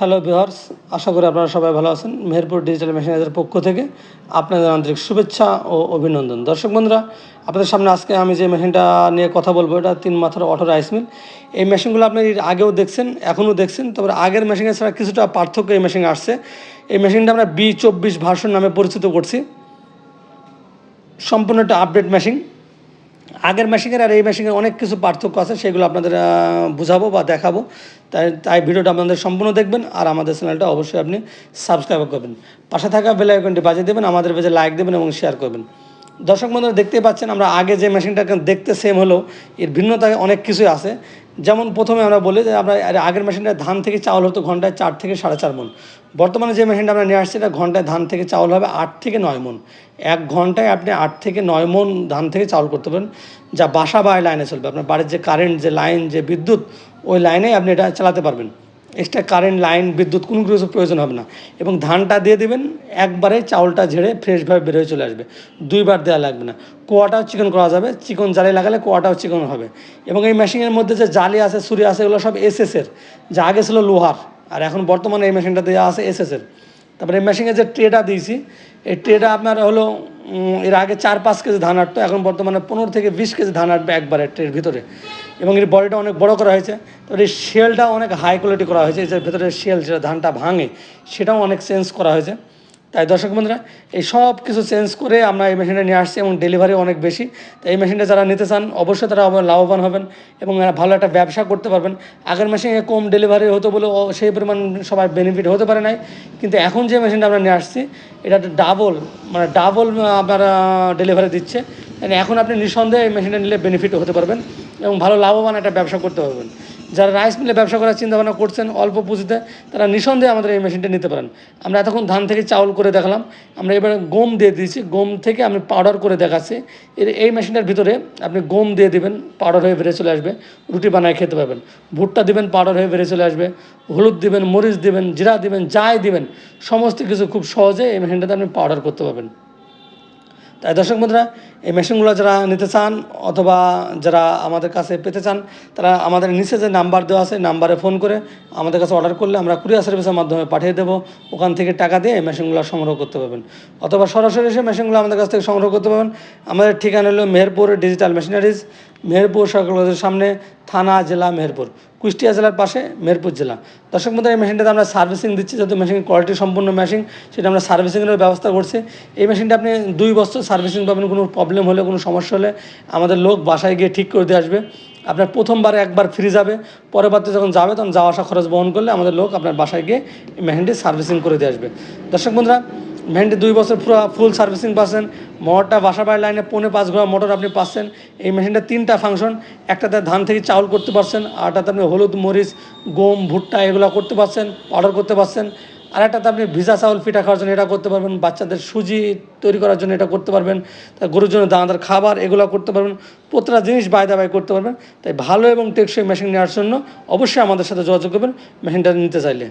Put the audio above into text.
Hello বিহার্স আশা করি আপনারা সবাই ভালো আছেন। মেহেরপুর ডিজিটাল মেশিনাইজের পক্ষ থেকে আপনাদের আন্তরিক শুভেচ্ছা ও অভিনন্দন। দর্শক বন্ধুরা, আপনাদের সামনে আজকে আমি যে মেশিনটা নিয়ে কথা বলব, এটা তিন মাথার অটো রাইস মিল এই মেশিনগুলো আপনি আগেও দেখছেন, এখনও দেখছেন, তবে আগের মেশিনের ছাড়া কিছুটা পার্থক্য এই মেশিনে আসছে। এই মেশিনটা আমরা বি চব্বিশ ভার্সন নামে পরিচিত করছি। সম্পূর্ণ একটা আপডেট মেশিন আগের মেশিনের আর এই মেশিনের অনেক কিছু পার্থক্য আছে, সেগুলো আপনাদের বোঝাবো বা দেখাবো। তাই তাই ভিডিওটা আপনাদের সম্পূর্ণ দেখবেন আর আমাদের চ্যানেলটা অবশ্যই আপনি সাবস্ক্রাইব করবেন। পাশে থাকা বেল আইকনটি বাজিয়ে দেবেন, আমাদের পেজে লাইক দেবেন এবং শেয়ার করবেন। দর্শক বন্ধুরা, দেখতেই পাচ্ছেন আমরা আগে যে মেশিনটা দেখতে সেম হলো, এর ভিন্নতা অনেক কিছুই আছে। যেমন প্রথমে আমরা বলি যে আমরা আগের মেশিনটা ধান থেকে চাউল হতো ঘন্টায় চার থেকে সাড়ে চার মন বর্তমানে যে মেশিনটা আমরা নিয়ে আসছি এটা ঘন্টায় ধান থেকে চাউল হবে আট থেকে নয় মন এক ঘন্টায় আপনি আট থেকে নয় মন ধান থেকে চাউল করতে পারেন, যা বাসা বা লাইনে চলবে। আপনার বাড়ির যে কারেন্ট যে লাইন যে বিদ্যুৎ, ওই লাইনেই আপনি এটা চালাতে পারবেন। এক্সট্রা কারেন্ট, লাইন, বিদ্যুৎ, কোনো কিছু প্রয়োজন হবে না। এবং ধানটা দিয়ে দেবেন, একবারে চাউলটা ঝেড়ে ফ্রেশভাবে বেরোয় চলে আসবে। দুইবার দেওয়া লাগবে না। কোয়াটাও চিকন করা যাবে, চিকন জালি লাগালে কোয়াটাও চিকন হবে। এবং এই মেশিনের মধ্যে যে জালি আছে, ছুরি আছে, এগুলো সব এসএসের। যা আগে ছিল লোহার, আর এখন বর্তমানে এই মেশিনটা দেওয়া আছে এসএসের। তারপরে এই মেশিনে যে ট্রেটা দিয়েছি ট্রেটা আপনার হলো এর আগে চার, পাঁচ কেজি ধান আটতো, এখন বর্তমানে পনেরো থেকে বিশ কেজি ধান আটবে একবারে ট্রের ভিতরে। এবং এর বডিটা অনেক বড় করা হয়েছে। তো এই শেলটা অনেক হাই কোয়ালিটি করা হয়েছে। এর ভেতরে শেল যেটা ধানটা ভাঙে, সেটাও অনেক চেঞ্জ করা হয়েছে। তাই দর্শক বন্ধুরা, এই সব কিছু চেঞ্জ করে আমরা এই মেশিনটা নিয়ে আসছি এবং ডেলিভারি অনেক বেশি। তাই এই মেশিনটা যারা নিতে চান, অবশ্যই তারা লাভবান হবেন এবং ভালো একটা ব্যবসা করতে পারবেন। আগের মেশিনে কম ডেলিভারি হতো বলে সেই পরিমাণ সবাই বেনিফিট হতে পারে নাই। কিন্তু এখন যে মেশিনটা আমরা নিয়ে আসছি, এটা ডাবল মানে ডাবল আপনার ডেলিভারি দিচ্ছে। মানে এখন আপনি নিঃসন্দেহে এই মেশিনটা নিলে বেনিফিট হতে পারবেন এবং ভালো লাভবান একটা ব্যবসা করতে পারবেন। যারা রাইস মিলে ব্যবসা করার চিন্তাভাবনা করছেন, অল্প পুঁজিতে তারা নিঃসন্দেহে আমাদের এই মেশিনটা নিতে পারেন। আমরা এতক্ষণ ধান থেকে চাউল করে দেখালাম। আমরা এবারে গম দিয়ে দিয়েছি। গম থেকে আমি পাউডার করে দেখাচ্ছি। এর এই মেশিনটার ভিতরে আপনি গম দিয়ে দিবেন পাউডার হয়ে বেরিয়ে চলে আসবে। রুটি বানায় খেতে পারবেন। ভুট্টা দিবেন পাউডার হয়ে বেরিয়ে চলে আসবে। হলুদ দিবেন, মরিচ দিবেন, জিরা দিবেন, যাই দিবেন, সমস্ত কিছু খুব সহজে এই মেশিনটাতে আপনি পাউডার করতে পারবেন। তাই দর্শক বন্ধুরা, এই মেশিনগুলো যারা নিতে চান অথবা যারা আমাদের কাছে পেতে চান, তারা আমাদের নিচে যে নাম্বার দেওয়া আছে নাম্বারে ফোন করে আমাদের কাছে অর্ডার করলে আমরা কুরিয়ার সার্ভিসের মাধ্যমে পাঠিয়ে দেবো। ওখান থেকে টাকা দিয়ে এই মেশিনগুলো সংগ্রহ করতে পারবেন। অথবা সরাসরি এসে মেশিনগুলো আমাদের কাছ থেকে সংগ্রহ করতে পারবেন। আমাদের ঠিকানা হলো মেহেরপুর ডিজিটাল মেশিনারিজ মেহেরপুর সরকার সামনে থানা জেলা মেহেরপুর। কুষ্টিয়া জেলার পাশে মেহেরপুর জেলা। দর্শক বন্ধুরা, এই মেশিনটাতে আমরা সার্ভিসিং দিচ্ছি, যেহেতু মেশিন কোয়ালিটি সম্পূর্ণ মেশিন সেটা আমরা সার্ভিসিংয়ের ব্যবস্থা করছি। এই মেশিনটা আপনি দুই বছর সার্ভিসিং পাবেন, কোনো প্রবলেম হলে, কোনো সমস্যা হলে আমাদের লোক বাসায় গিয়ে ঠিক করে দিয়ে আসবে। আপনার প্রথমবার একবার ফ্রি যাবে পরবর্তী যখন যাবে, তখন যাওয়া আসা খরচ বহন করলে আমাদের লোক আপনার বাসায় গিয়ে এই মেশিনটি সার্ভিসিং করে দিয়ে আসবে। দর্শক বন্ধুরা মেশিনটি দুই বছর পুরো ফুল সার্ভিসিং পাচ্ছেন। মোটরটা বাসা বাড়ির লাইনে পৌনে পাঁচ ঘোড়া মোটর আপনি পাচ্ছেন। এই মেশিনটা তিনটা ফাংশন একটাতে ধান থেকে চাউল করতে পারছেন আরটাতে আপনি হলুদ মরিচ, গম, ভুট্টা এগুলো করতে পারছেন পাউডার করতে পারছেন। আর একটাতে আপনি ভিজা চাউল পিঠা খাওয়ার জন্য এটা করতে পারবেন, বাচ্চাদের সুজি তৈরি করার জন্য এটা করতে পারবেন তার গরুর জন্য দানাদার খাবার এগুলো করতে পারবেন, প্রতিটা জিনিস বায়দা বাই করতে পারবেন। তাই ভালো এবং টেকসই মেশিন নেওয়ার জন্য অবশ্যই আমাদের সাথে যোগাযোগ করবেন মেশিনটা নিতে চাইলে।